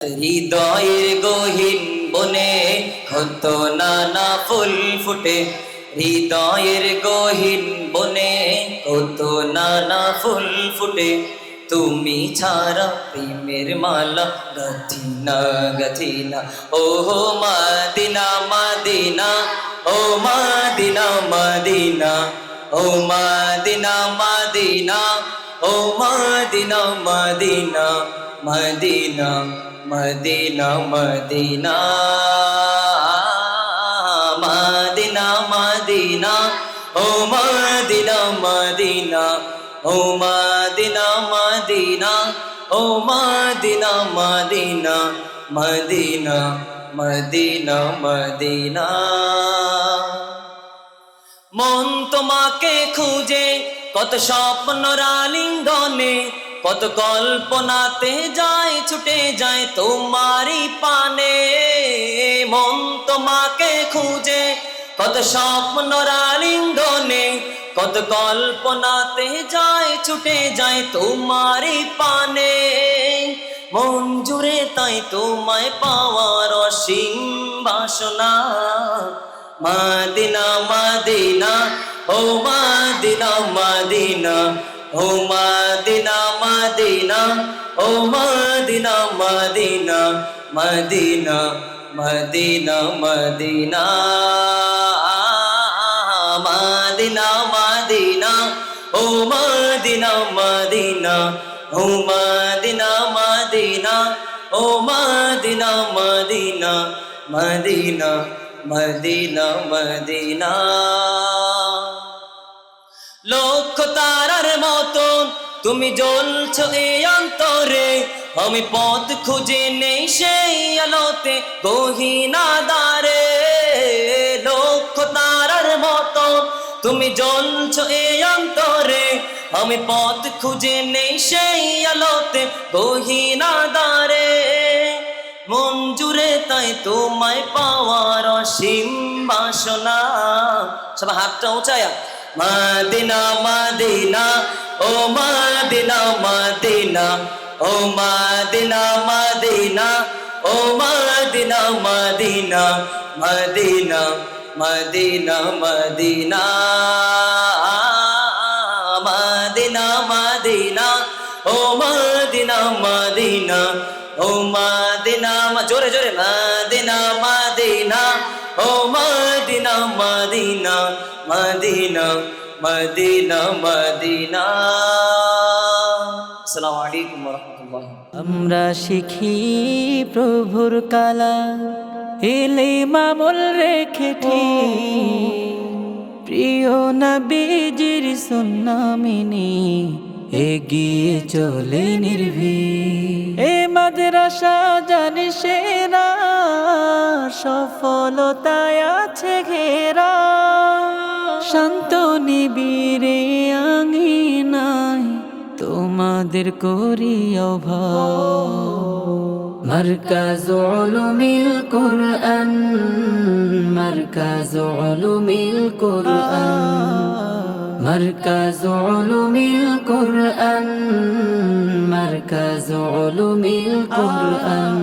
হৃদয়ের গহীন বনে কত নানা ফুল ফুটে। হৃদয়ের গহীন বনে কত নানা ফুল ফুটে। তুমি ছাড়া প্রেমের মালা, গথিনা গথিনা ও হো মাদিনা মাদিনা, ও মাদিনা মাদিনা, ও মাদিনা মাদিনা ও Madina Madina, Madina Madina Madina. Madina Madina, ও মদিনা মদিনা, ও মদিনা মদিনা, ও Madina Madina Madina Madina Madina. মন তোমাকে খুঁজে কত স্বপ্ন রালিঙ্গনে কত কল্পনাতে যায়, ছুটে যায় তোমারই পানে। মন তোমাকে খুঁজে, কত স্বপ্ন রালিঙ্গনে কত কল্পনাতে যায়, ছুটে যায় তোমারই পানে। মন জুড়ে তাই তোমায় পাওয়ার অসীম বাসনা। মাদিনা মাদিনা ও মাদিনা মাদিনা ও মাদিনা মাদিনা ও Madina Madina Madina Madina Madina Madina Madina ও মাদিনা মাদিনা ও মাদিনা মাদিনা ও Madina Madina Madina Madina Madina লক্ষ তারার মতন। তুমি জ্বলছ এই অন্তরে, আমি পথ খুঁজে নেই সেই আলোতে, গহিনা দারে লক্ষ তারার মতন, তুমি জ্বলছ এই অন্তরে, আমি পথ খুঁজে নেই সেই আলোতে, গহিনা দারে জুড়ে তাই তোমায় পাওয়ার অসীম বাসনা। সব হাতটা উঁচায়া। মাদিনা মাদিনা ও মাদিনা মাদিনা ও মাদিনা মাদিনা ও Madina Madina Madina Madina Madina Madina Madina ও মদিনা মদিনা ও মদিনা জোরে জোরে Medina Medina oh Madina Madina Madina Madina Madina. আসসালামু আলাইকুম রাহমাতুল্লাহ আমরা শিখি প্রভুর কালা এলে মামুল রেখে প্রিয় নবীজির সুন্নামিনী এগিয়ে চলে নির্ভীক। এ মাদ্রাসা জানি সেরা সফলতায় আছে ঘেরা। শান্ত নিবিড়ে আঙিনায় তোমাদের করি অভাব। মার্কাজ উলুমিল কুরআন মার্কাজ উলুমিল কুরআন। মার্কাজ উলুমিল কুরআন মার্কাজ উলুমিল কুরআন